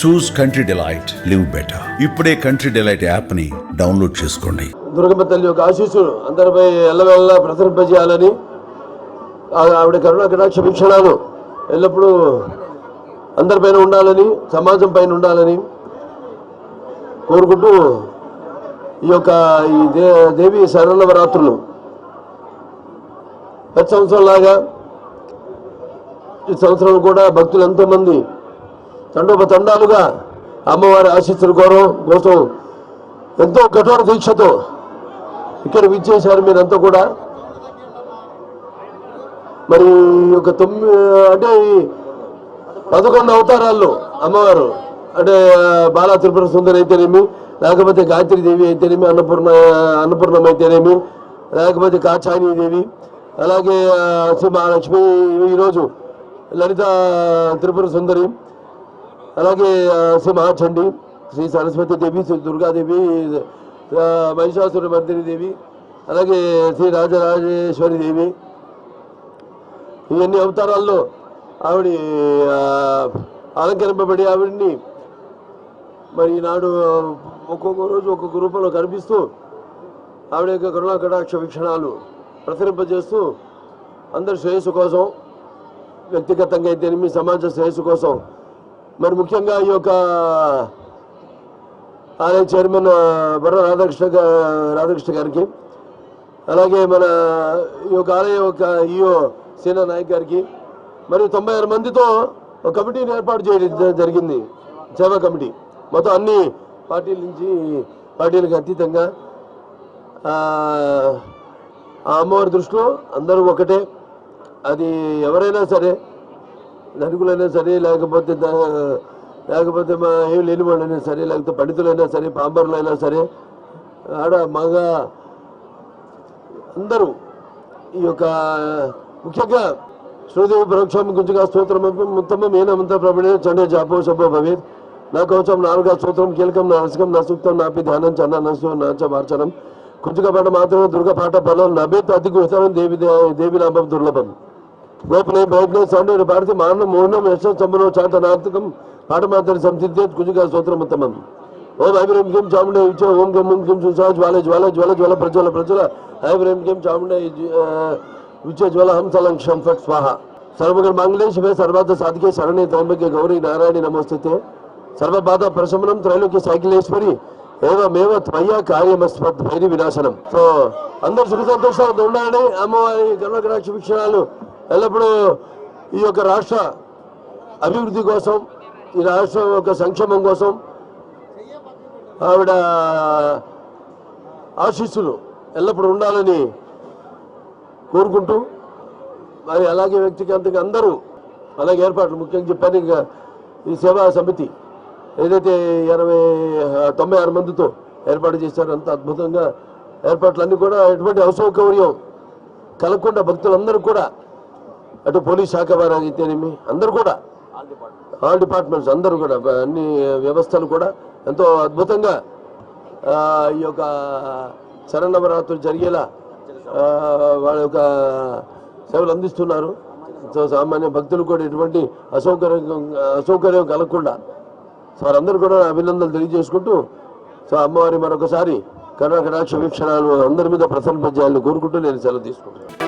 Choose Country Delight live better ఇప్పుడే Country Delight యాప్ని download చేసుకోండి. దుర్గమ్మ తల్లి యొక్క ఆశీస్సులు అందరిపై ఎల్లవెల్ల ప్రసరింపజేయాలని ఆవిడ కరుణ కటాక్ష వీక్షణాలు ఎల్లప్పుడూ అందరిపైన ఉండాలని సమాజం పైన ఉండాలని కోరుకుంటూ ఈ యొక్క ఈ దే దేవి శరణవరాత్రులు ప్రతి సంవత్సరం లాగా ఈ సంవత్సరం కూడా భక్తులు ఎంతోమంది తండోపతండాలుగా అమ్మవారి ఆశీస్సుల గౌరవం కోసం ఎంతో కఠోర దీక్షతో ఇక్కడ విచ్చేశారు మీరంతా కూడా. మరి ఒక తొమ్మిది అంటే పదకొండు అవతారాల్లో అమ్మవారు అంటే బాలా త్రిపుర సుందరి అయితేనేమి లేకపోతే గాయత్రి దేవి అయితేనేమి అన్నపూర్ణ అన్నపూర్ణం అయితేనేమి లేకపోతే కాచాని దేవి అలాగే శ్రీ మహాలక్ష్మి ఈరోజు లలిత త్రిపుర సుందరి అలాగే శ్రీ మహాచండి శ్రీ సరస్వతి దేవి శ్రీ దుర్గాదేవి మహిషాసుర మర్దిని దేవి అలాగే శ్రీ రాజరాజేశ్వరి దేవి. ఇవన్నీ అవతారాల్లో ఆవిడ అలంకరింపబడి ఆవిడ్ని మరి ఈనాడు ఒక్కొక్క రోజు ఒక్కొక్క రూపంలో కనిపిస్తూ ఆవిడ యొక్క కరుణా కటాక్ష వీక్షణాలు ప్రసరింపజేస్తూ అందరి శ్రేయస్సు కోసం వ్యక్తిగతంగా అయితేనేమి సమాజ శ్రేయస్సు కోసం మరి ముఖ్యంగా ఈ యొక్క ఆలయ చైర్మన్ బర్ర రాధాకృష్ణ రాధాకృష్ణ గారికి అలాగే మన ఈ యొక్క ఆలయ యొక్క ఈఓ సేనా నాయక్ గారికి మరియు తొంభై ఆరు మందితో ఒక కమిటీని ఏర్పాటు చేయడం జరిగింది. సేవా కమిటీ. మొత్తం అన్ని పార్టీల నుంచి పార్టీలకు అతీతంగా ఆ ఆ అమ్మవారి దృష్టిలో అందరూ ఒకటే. అది ఎవరైనా సరే ధనికులైనా సరే లేకపోతే లేకపోతే మా ఏం లేని వాళ్ళైనా సరే లేకపోతే పండితులైనా సరే పాంబరులైనా సరే ఆడ మగ అందరూ ఈ యొక్క ముఖ్యంగా శ్రీదేవి పరోక్షం గుంజుగా స్తోత్రం ఉత్తమం ఏనమంత ప్రభుడే చండే జాపో శుభో భవేత్. నా కవచం నాలుగా స్తోత్రం కీలకం నా రసకం నా సూక్తం నాపి ధ్యానం చన్న నసు నాచ మార్చనం. కుంచుక పాట మాత్రమే దుర్గ పాట బలం నభేత్ అతి గుహతరం దేవి దేవి లాభం దుర్లభం. గోపనే ప్రయత్నం సౌందర్య భారతి మానం మౌనం యశ సంబరం చాతనార్థకం పాఠమాత్ర సంసిద్ధేత్ కుజుగా స్తోత్రం ఉత్తమం. ఓం ఐబ్రహీం కిం చాముండే ఇచ్చో ఓం గం ఓం కిం సుసా జ్వాల జ్వాల జ్వాల జ్వాల ప్రజ్వల ప్రజ్వల. ఐబ్రహీం కిం చాముండే విచ్చ జ్వాల హం సలంక్షం ఫట్ స్వాహ. సర్వగర్ మంగళే శివే సర్వార్థ సాధికే శరణే త్రయంబకే గౌరీ నారాయణి నమోస్తుతే. సర్వబాధ ప్రశమనం త్రైలోక్య సైకిలేశ్వరి ఏవమేవ త్వయ్యా కార్యమస్మత్ భైరి వినాశనం. సో అందరు సుఖ సంతోషాలతో ఉండాలని అమ్మవారి కరుణకరాక్ష వీక్షణాలు. ఎల్లప్పుడూ ఈ యొక్క రాష్ట్ర అభివృద్ధి కోసం ఈ రాష్ట్రం యొక్క సంక్షేమం కోసం ఆవిడ ఆశీస్సులు ఎల్లప్పుడూ ఉండాలని కోరుకుంటూ మరి అలాగే వ్యక్తిగతంగా అందరూ అలాగే ఏర్పాట్లు ముఖ్యంగా చెప్పాను ఇంకా ఈ సేవా సమితి ఏదైతే ఇరవై తొంభై ఆరు మందితో ఏర్పాటు చేశారో అంత అద్భుతంగా ఏర్పాట్లన్నీ కూడా ఎటువంటి అసౌకర్యం కలగకుండా భక్తులందరూ కూడా అటు పోలీస్ శాఖ వారు అయితేనేమి అందరూ కూడా? ఆల్ డిపార్ట్మెంట్స్ అందరూ కూడా అన్ని వ్యవస్థలు కూడా ఎంతో అద్భుతంగా ఈ యొక్క శరణవరాత్రులు జరిగేలా వాళ్ళ యొక్క సేవలు అందిస్తున్నారు. సో సామాన్య భక్తులు కూడా ఎటువంటి అసౌకర్యం అసౌకర్యం కలగకుండా సో వారందరూ కూడా అభినందనలు తెలియజేసుకుంటూ సో అమ్మవారి మరొకసారి కరుణ కటాక్ష వీక్షణాలు అందరి మీద ప్రసన్న చేయాలని కోరుకుంటూ నేను సెలవు తీసుకుంటాను